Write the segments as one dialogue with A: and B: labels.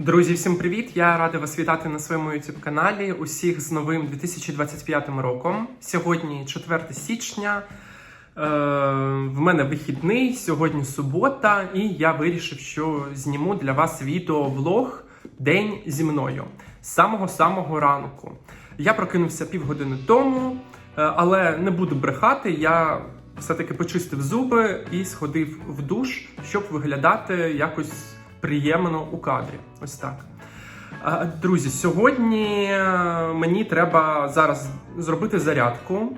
A: Друзі, всім привіт! Я радий вас вітати на своєму youtube каналі. Усіх з новим 2025 роком. Сьогодні 4 січня. Е, в мене вихідний, сьогодні субота, і я вирішив, що зніму для вас відео-влог День зі мною з самого-самого ранку. Я прокинувся півгодини тому, е, але не буду брехати. Я все-таки почистив зуби і сходив в душ, щоб виглядати якось приємно у кадрі. Ось так. Друзі, сьогодні е, мені треба зараз зробити зарядку.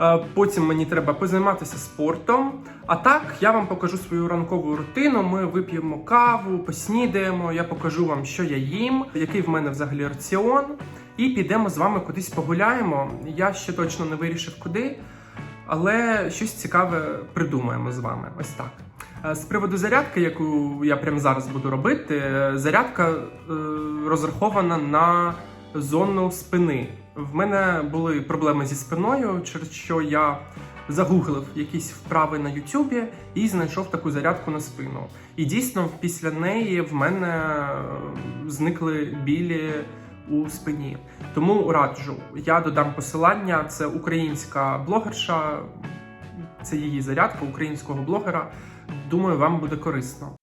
A: Е, Потім мені треба позайматися спортом. А так я вам покажу свою ранкову рутину. Ми вип'ємо каву, поснідаємо. Я покажу вам, що я їм, який в мене взагалі раціон. І підемо з вами кудись погуляємо. Я ще точно не вирішив куди, але щось цікаве придумаємо з вами. Ось так. З приводу зарядки, яку я прямо зараз буду робити, зарядка е, розрахована на зону спини. В мене були проблеми зі спиною, через що я загуглив якісь вправи на Ютубі і знайшов таку зарядку на спину. І дійсно, після неї в мене е, зникли білі у спині. Тому раджу, я додам посилання. Це українська блогерша, це її зарядка українського блогера. Думаю, вам буде корисно.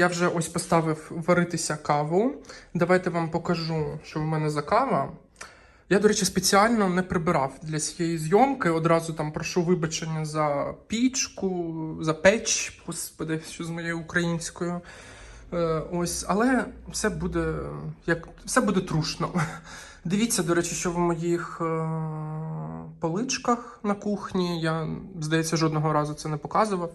A: Я вже ось поставив варитися каву. Давайте вам покажу, що в мене за кава. Я, до речі, спеціально не прибирав для цієї зйомки. Одразу там прошу вибачення за пічку, за печ, господи, що з моєю українською. Е, ось, але все буде як все буде трушно. Дивіться, до речі, що в моїх е, поличках на кухні. Я, здається, жодного разу це не показував.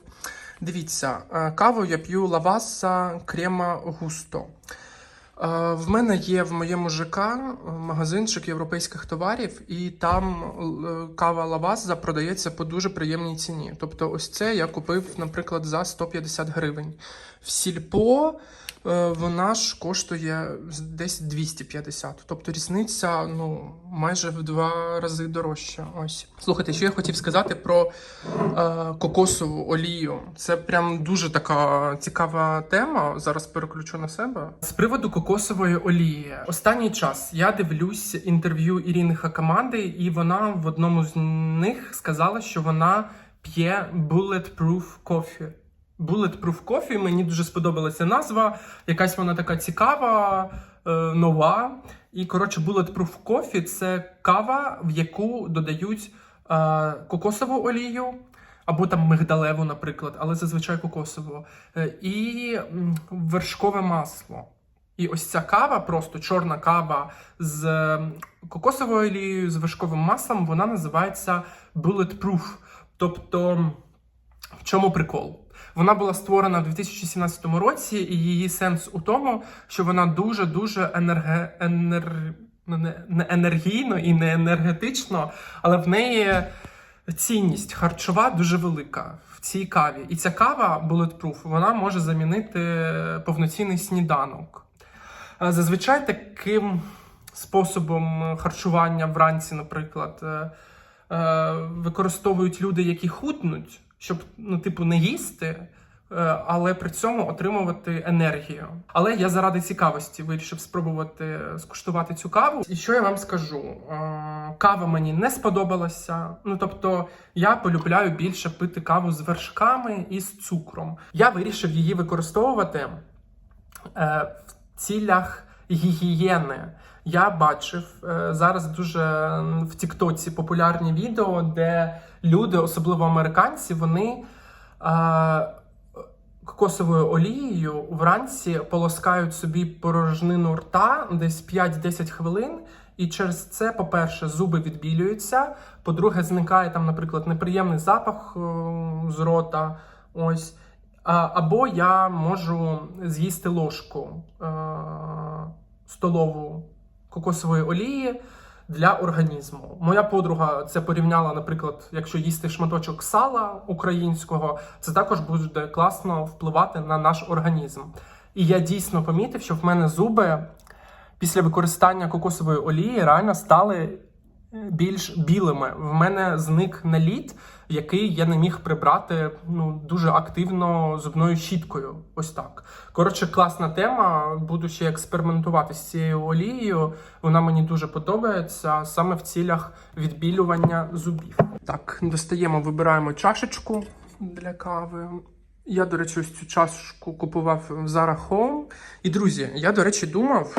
A: Дивіться, е, каву я п'ю лаваса крема густо. Е, В мене є в моєму ЖК магазинчик європейських товарів, і там е, кава Лаваза продається по дуже приємній ціні. Тобто, ось це я купив, наприклад, за 150 гривень. В сільпо вона ж коштує десь 250. Тобто різниця ну, майже в два рази дорожча. Ось. Слухайте, що я хотів сказати про е, кокосову олію. Це прям дуже така цікава тема. Зараз переключу на себе. З приводу кокосової олії. Останній час я дивлюсь інтерв'ю Ірини Хакамади, і вона в одному з них сказала, що вона п'є bulletproof coffee. Bulletproof Coffee, мені дуже сподобалася назва. Якась вона така цікава, е, нова. І коротше, Bulletproof Coffee – це кава, в яку додають е, кокосову олію. Або там мигдалеву, наприклад, але зазвичай кокосову. Е, І вершкове масло. І ось ця кава, просто чорна кава з кокосовою олією, з вершковим маслом, вона називається Bulletproof. Тобто, в чому прикол? Вона була створена в 2017 році, і її сенс у тому, що вона дуже-дуже енерге... енер... ну, не енергійно і не енергетично, але в неї цінність харчова дуже велика в цій каві. І ця кава Bulletproof, вона може замінити повноцінний сніданок. Е, Зазвичай таким способом харчування вранці, наприклад, е, е, використовують люди, які худнуть, щоб, ну, типу, не їсти, е, але при цьому отримувати енергію. Але я заради цікавості вирішив спробувати скуштувати цю каву. І що я вам скажу? Е, Кава мені не сподобалася. Ну тобто, я полюбляю більше пити каву з вершками і з цукром. Я вирішив її використовувати е, в цілях гігієни. Я бачив е, зараз дуже в Тіктоці популярні відео, де люди, особливо американці, вони е, кокосовою олією вранці полоскають собі порожнину рта десь 5-10 хвилин. І через це, по-перше, зуби відбілюються. По-друге, зникає там, наприклад, неприємний запах е, з рота. Ось. Або я можу з'їсти ложку столову кокосової олії для організму. Моя подруга це порівняла, наприклад, якщо їсти шматочок сала українського, це також буде класно впливати на наш організм. І я дійсно помітив, що в мене зуби після використання кокосової олії реально стали більш білими. В мене зник наліт, який я не міг прибрати ну, дуже активно зубною щіткою. Ось так. Коротше, класна тема. Буду ще експериментувати з цією олією. Вона мені дуже подобається саме в цілях відбілювання зубів. Так, достаємо, вибираємо чашечку для кави. Я, до речі, ось цю чашку купував в Zara Home. І, друзі, я, до речі, думав,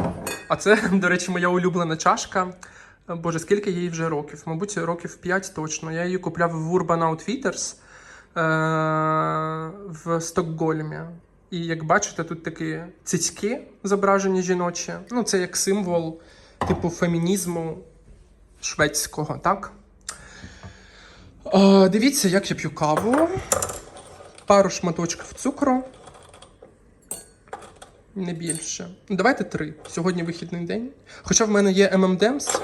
A: а це, до речі, моя улюблена чашка. Боже, скільки їй вже років? Мабуть, років 5 точно. Я її купляв в Urban Outfitters е- в Стокгольмі. І як бачите, тут такі цицьки зображені жіночі. Ну, це як символ типу фемінізму шведського, так? Е, дивіться, як я п'ю каву. Пару шматочків цукру. Не більше. Давайте три. Сьогодні вихідний день. Хоча в мене є M&M's,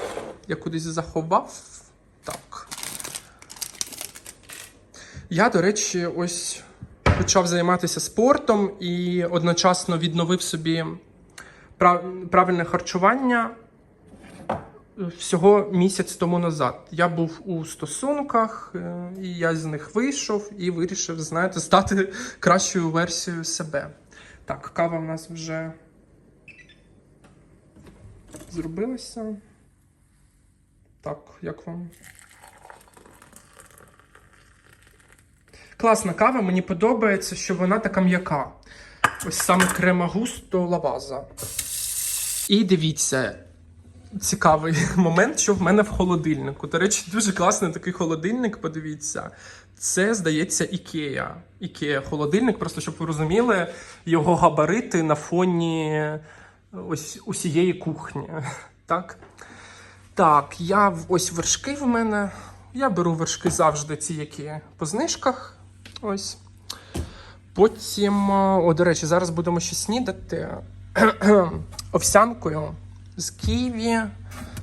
A: я кудись заховав. Так. Я, до речі, ось почав займатися спортом і одночасно відновив собі прав- правильне харчування всього місяць тому назад. Я був у стосунках, е, і я з них вийшов і вирішив, знаєте, стати кращою версією себе. Так, кава в нас вже зробилася. Так, як вам? Класна кава, мені подобається, що вона така м'яка. Ось саме крема густо лаваза. І дивіться, цікавий момент, що в мене в холодильнику. До речі, дуже класний такий холодильник, подивіться. Це, здається, Ікея. Ікея холодильник, просто щоб ви розуміли, його габарити на фоні ось усієї кухні. Так? Так, я ось вершки в мене. Я беру вершки завжди ці, які по знижках. Ось. Потім, е, о, до речі, зараз будемо ще снідати овсянкою з ківі,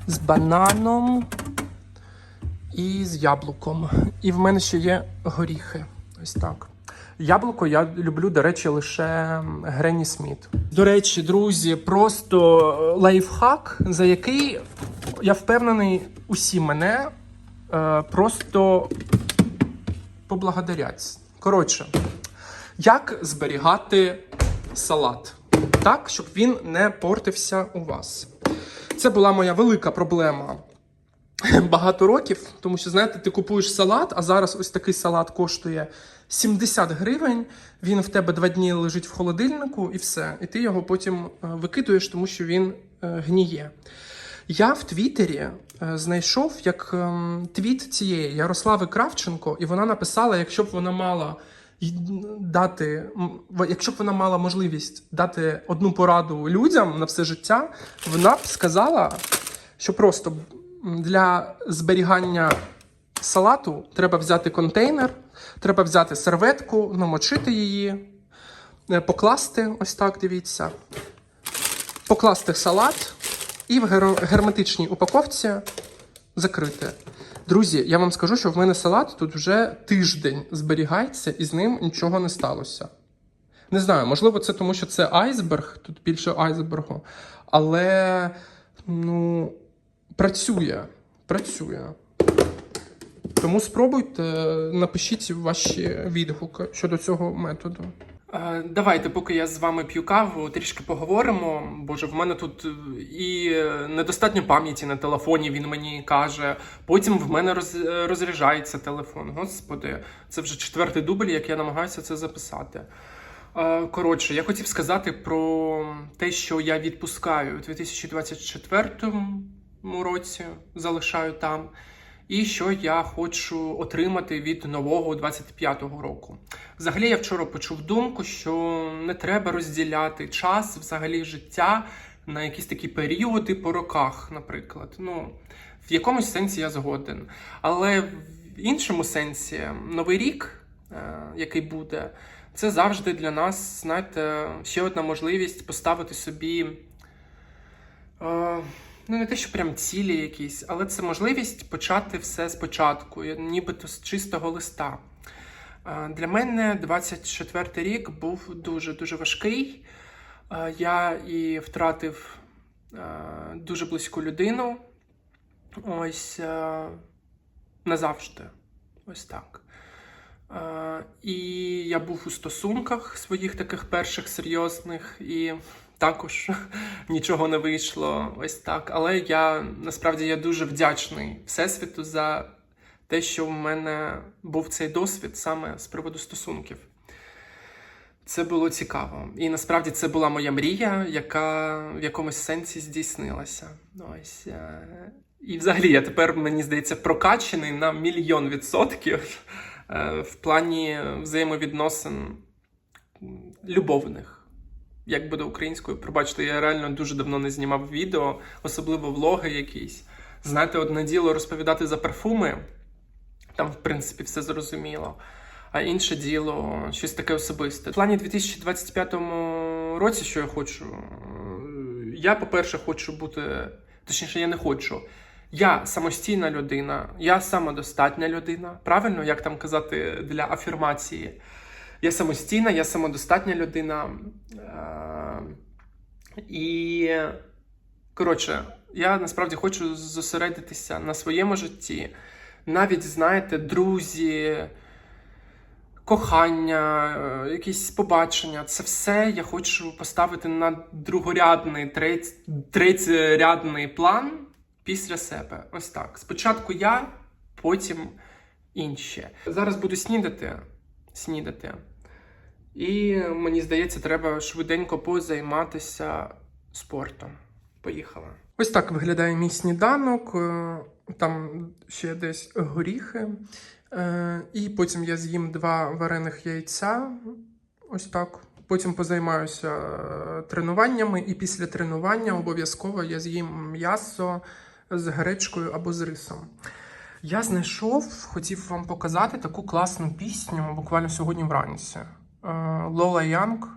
A: з бананом і з яблуком. І в мене ще є горіхи. Ось так. Яблуко я люблю, до речі, лише Гренні Сміт. До речі, друзі, просто лайфхак, за який я впевнений, усі мене е, просто поблагодарять. Коротше, як зберігати салат так, щоб він не портився у вас? Це була моя велика проблема багато років, тому що, знаєте, ти купуєш салат, а зараз ось такий салат коштує 70 гривень. Він в тебе два дні лежить в холодильнику і все. І ти його потім е, викидуєш, тому що він е, гніє. Я в Твіттері е, знайшов як ем, твіт цієї Ярослави Кравченко, і вона написала, якщо б вона мала дати, якщо б вона мала можливість дати одну пораду людям на все життя, вона б сказала, що просто для зберігання салату треба взяти контейнер, треба взяти серветку, намочити її, е, покласти, ось так, дивіться, покласти салат і в гер- герметичній упаковці закрити. Друзі, я вам скажу, що в мене салат тут вже тиждень зберігається і з ним нічого не сталося. Не знаю, можливо, це тому, що це айсберг, тут більше айсбергу, але ну, працює. Працює. Тому спробуйте, напишіть ваші відгуки щодо цього методу. Е, Давайте, поки я з вами п'ю каву, трішки поговоримо. Боже, в мене тут е, і е, недостатньо пам'яті на телефоні, він мені каже. Потім в мене роз, розряджається телефон. Господи, це вже четвертий дубль, як я намагаюся це записати. Коротше, я хотів сказати про те, що я відпускаю у 2024 році, залишаю там, і що я хочу отримати від нового 25-го року. Взагалі, я вчора почув думку, що не треба розділяти час взагалі життя на якісь такі періоди по роках, наприклад. Ну, в якомусь сенсі я згоден. Але в іншому сенсі, новий рік, е, який буде, це завжди для нас, знаєте, ще одна можливість поставити собі. Ну, не те, що прям цілі якісь, але це можливість почати все спочатку, нібито з чистого листа. Е, Для мене 24 рік був дуже-дуже важкий. Е, Я і втратив е, дуже близьку людину. Ось назавжди. Ось так. І я був у стосунках своїх таких перших серйозних, і також нічого не вийшло. Ось так. Але я насправді я дуже вдячний Всесвіту за те, що в мене був цей досвід саме з приводу стосунків. Це було цікаво. І насправді це була моя мрія, яка в якомусь сенсі здійснилася. Ось. е, І взагалі я тепер, мені здається, прокачений на мільйон відсотків е, в плані взаємовідносин любовних. Як буде українською, пробачте, я реально дуже давно не знімав відео, особливо влоги якісь. Знаєте, одне діло розповідати за парфуми, там, в принципі, все зрозуміло. А інше діло щось таке особисте. В плані 2025 році, що я хочу, я, по-перше, хочу бути, точніше, я не хочу. Я самостійна людина, я самодостатня людина. Правильно, як там казати для афірмації? Я самостійна, я самодостатня людина. Е, І коротше, я насправді хочу зосередитися на своєму житті. Навіть, знаєте, друзі, кохання, е, якісь побачення. Це все я хочу поставити на другорядний, треть, третьорядний план після себе. Ось так. Спочатку я, потім інші. Зараз буду снідати. Снідати. І мені здається, треба швиденько позайматися спортом. Поїхала. Ось так виглядає мій сніданок. Е, Там ще десь горіхи. Е, І потім я з'їм два варених яйця. Ось так. Потім позаймаюся е, тренуваннями, і після тренування обов'язково я з'їм м'ясо з гречкою або з рисом. Я знайшов, хотів вам показати таку класну пісню буквально сьогодні вранці. Е, Лола Янг,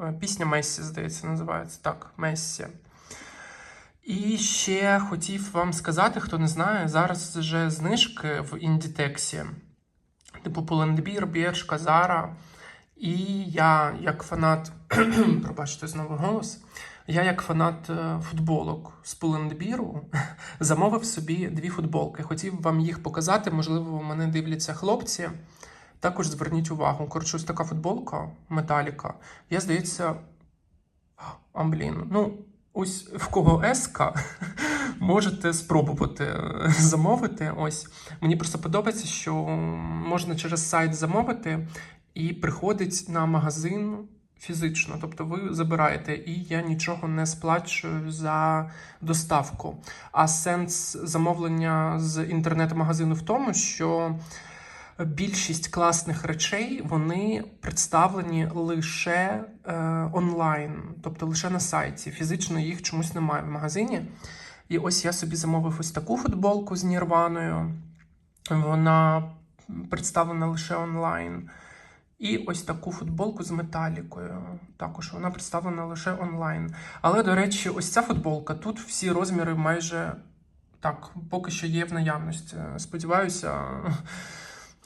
A: е, пісня Мессі, здається, називається так, Мессі. І ще хотів вам сказати, хто не знає, зараз вже знижки в індітексі, типу Pull&Bear, Бершка, Зара. І я, як фанат, пробачте знову голос, я, як фанат е, футболок з Pull&Bear, замовив собі дві футболки. Хотів вам їх показати, можливо, мене дивляться хлопці. Також зверніть увагу. Коротше, ось така футболка металіка. Я, здається, а, блін, ну, ось в кого еска, можете спробувати е, замовити. Ось мені просто подобається, що можна через сайт замовити і приходить на магазин фізично. Тобто ви забираєте, і я нічого не сплачую за доставку. А сенс замовлення з інтернет-магазину в тому, що більшість класних речей вони представлені лише е, онлайн, тобто лише на сайті. Фізично їх чомусь немає в магазині. І ось я собі замовив ось таку футболку з Нірваною. Вона представлена лише онлайн. І ось таку футболку з металікою. Також вона представлена лише онлайн. Але, до речі, ось ця футболка. Тут всі розміри майже так, поки що є в наявності. Сподіваюся,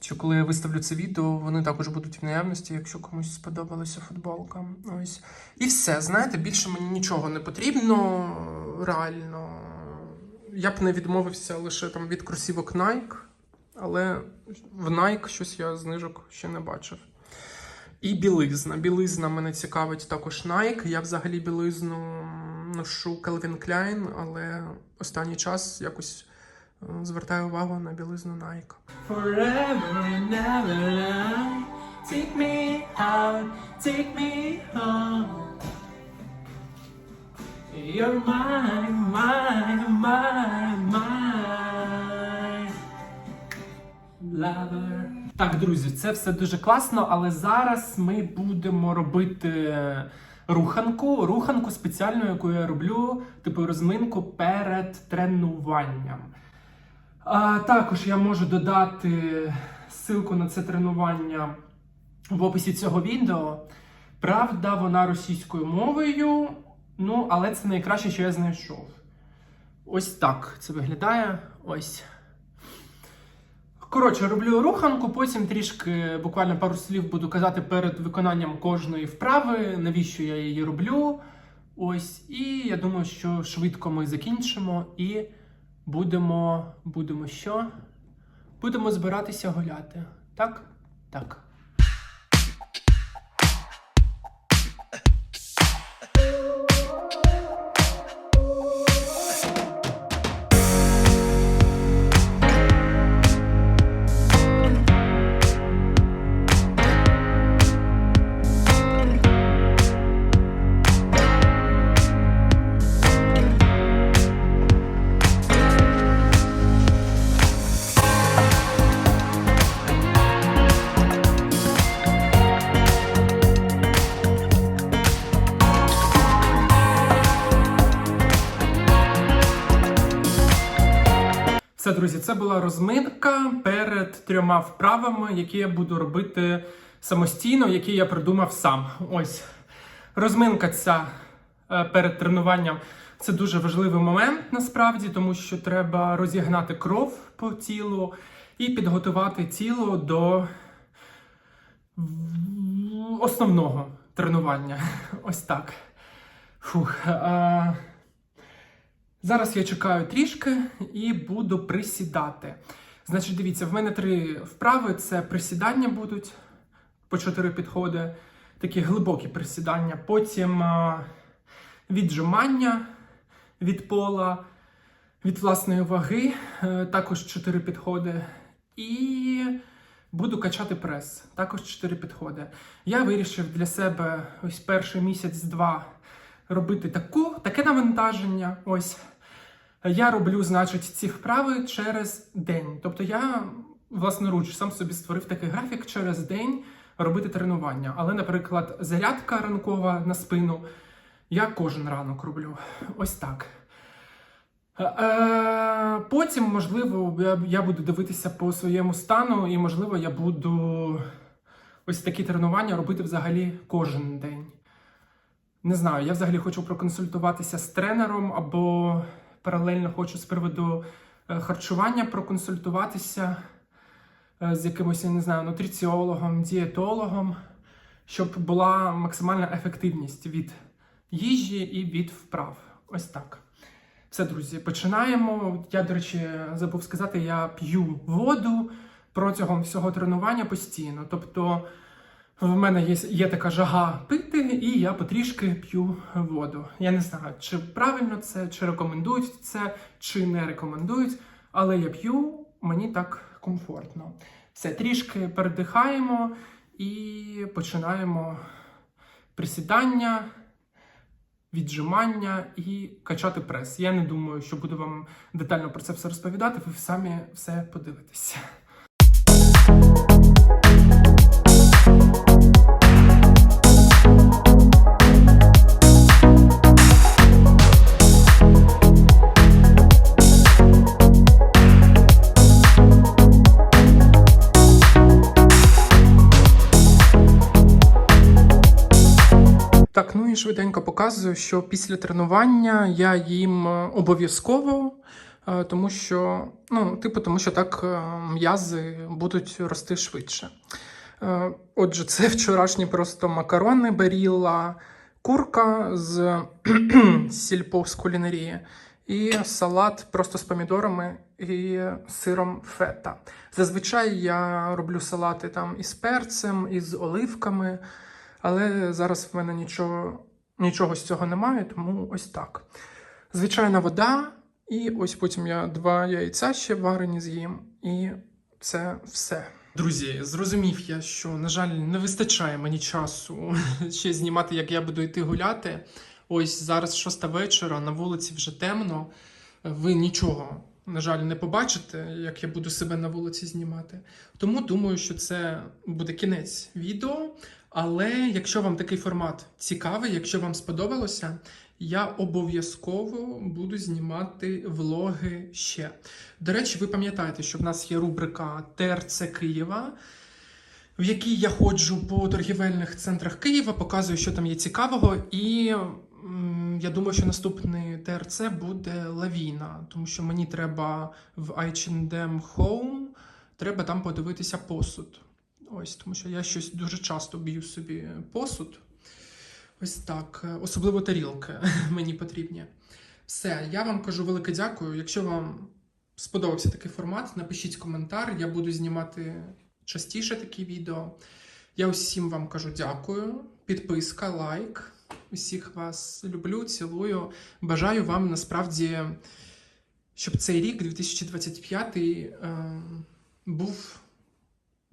A: що коли я виставлю це відео, вони також будуть в наявності, якщо комусь сподобалася футболка. Ось. І все, знаєте, більше мені нічого не потрібно реально. Я б не відмовився лише там від кросівок Nike, але в Nike щось я знижок ще не бачив. І білизна. Білизна мене цікавить також Nike. Я взагалі білизну ношу Calvin Klein, але останній час якось звертаю увагу на білизну Nike.
B: You're mine, mine, mine, mine, lover.
A: Так, друзі, це все дуже класно, але зараз ми будемо робити руханку. Руханку спеціальну, яку я роблю, типу розминку перед тренуванням. А, також я можу додати ссылку на це тренування в описі цього відео. Правда, вона російською мовою, ну, але це найкраще, що я знайшов. Ось так це виглядає. Ось. Коротше, роблю руханку, потім трішки, буквально пару слів буду казати перед виконанням кожної вправи, навіщо я її роблю. Ось, і я думаю, що швидко ми закінчимо і будемо. Будемо що? Будемо збиратися гуляти. Так? Так. Це була розминка перед трьома вправами, які я буду робити самостійно, які я придумав сам. Ось розминка ця е, перед тренуванням це дуже важливий момент насправді, тому що треба розігнати кров по тілу і підготувати тіло до основного тренування. Ось так. Фух. А... Зараз я чекаю трішки і буду присідати. Значить, дивіться, в мене три вправи: це присідання будуть по чотири підходи, такі глибокі присідання. Потім а, віджимання від пола, від власної ваги, е, також чотири підходи. І буду качати прес, також чотири підходи. Я вирішив для себе ось перший місяць-два робити таку, таке навантаження. Ось. Я роблю, значить, ці вправи через день. Тобто я власноруч сам собі створив такий графік через день робити тренування. Але, наприклад, зарядка ранкова на спину я кожен ранок роблю. Ось так. Е, Потім, можливо, я буду дивитися по своєму стану, і, можливо, я буду ось такі тренування робити взагалі кожен день. Не знаю, я взагалі хочу проконсультуватися з тренером або паралельно хочу з приводу е, харчування проконсультуватися е, з якимось, я не знаю, нутриціологом, дієтологом, щоб була максимальна ефективність від їжі і від вправ. Ось так. Все, друзі, починаємо. Я, до речі, забув сказати, я п'ю воду протягом всього тренування постійно. Тобто в мене є, є така жага пити, і я потрішки п'ю воду. Я не знаю, чи правильно це, чи рекомендують це, чи не рекомендують, але я п'ю, мені так комфортно. Все, трішки передихаємо і починаємо присідання, віджимання і качати прес. Я не думаю, що буду вам детально про це все розповідати, ви самі все подивитеся. Ну швиденько показую, що після тренування я їм е, обов'язково, е, тому що, ну, типу, тому що так е, м'язи будуть рости швидше. Отже, це вчорашні просто макарони баріла, курка з сільпо з кулінарії і салат просто з помідорами і сиром фета. Зазвичай я роблю салати там із перцем, із оливками. Але зараз в мене нічого, нічого з цього немає, тому ось так. Звичайна вода, і ось потім я два яйця ще варені з'їм, і це все. Друзі, зрозумів я, що, на жаль, не вистачає мені часу ще знімати, як я буду йти гуляти. Ось зараз шоста вечора, на вулиці вже темно. Ви нічого, на жаль, не побачите, як я буду себе на вулиці знімати. Тому думаю, що це буде кінець відео. Але якщо вам такий формат цікавий, якщо вам сподобалося, я обов'язково буду знімати влоги ще. До речі, ви пам'ятаєте, що в нас є рубрика ТРЦ Києва. в якій я ходжу по торгівельних центрах Києва, показую, що там є цікавого. І я думаю, що наступний ТРЦ буде лавіна, тому що мені треба в H&M Home, треба там подивитися посуд. Ось, тому що я щось дуже часто б'ю собі посуд. Ось так. Особливо тарілки мені потрібні. Все, я вам кажу велике дякую. Якщо вам сподобався такий формат, напишіть коментар. Я буду знімати частіше такі відео. Я усім вам кажу дякую. Підписка, лайк. Усіх вас люблю, цілую. Бажаю вам насправді, щоб цей рік, 2025, е, був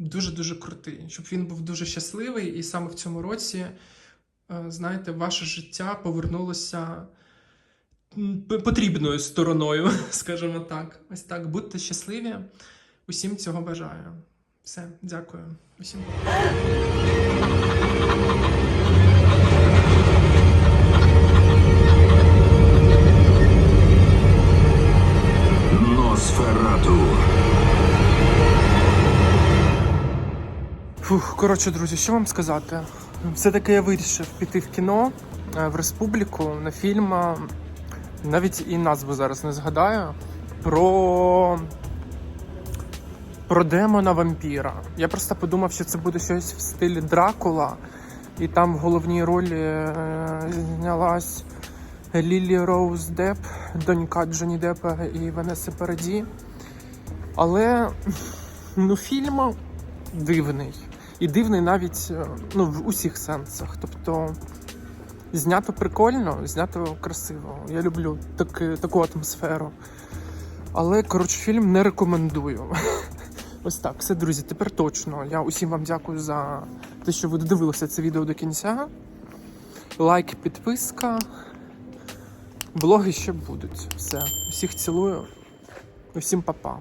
A: дуже-дуже крутий, щоб він був дуже щасливий, і саме в цьому році, е, знаєте, ваше життя повернулося потрібною стороною, скажімо так. Ось так. Будьте щасливі. Усім цього бажаю. Все, дякую. Усім. Фух, коротше, друзі, що вам сказати? Все-таки я вирішив піти в кіно е, в республіку на фільм. е, Навіть і назву зараз не згадаю. Про. Про демона вампіра. Я просто подумав, що це буде щось в стилі Дракула, і там в головній ролі е, знялась Лілі Роуз Деп, донька Джоні Деппа і Ванеси Параді. Але ну, фільм дивний. І дивний навіть е, ну, в усіх сенсах. Тобто знято прикольно, знято красиво. Я люблю таки, таку атмосферу. Але, коротше, фільм не рекомендую. Ось так, все, друзі, тепер точно. Я усім вам дякую за те, що ви додивилися це відео до кінця. Лайк, підписка. Блоги ще будуть. Все. Усіх цілую. Усім па-па.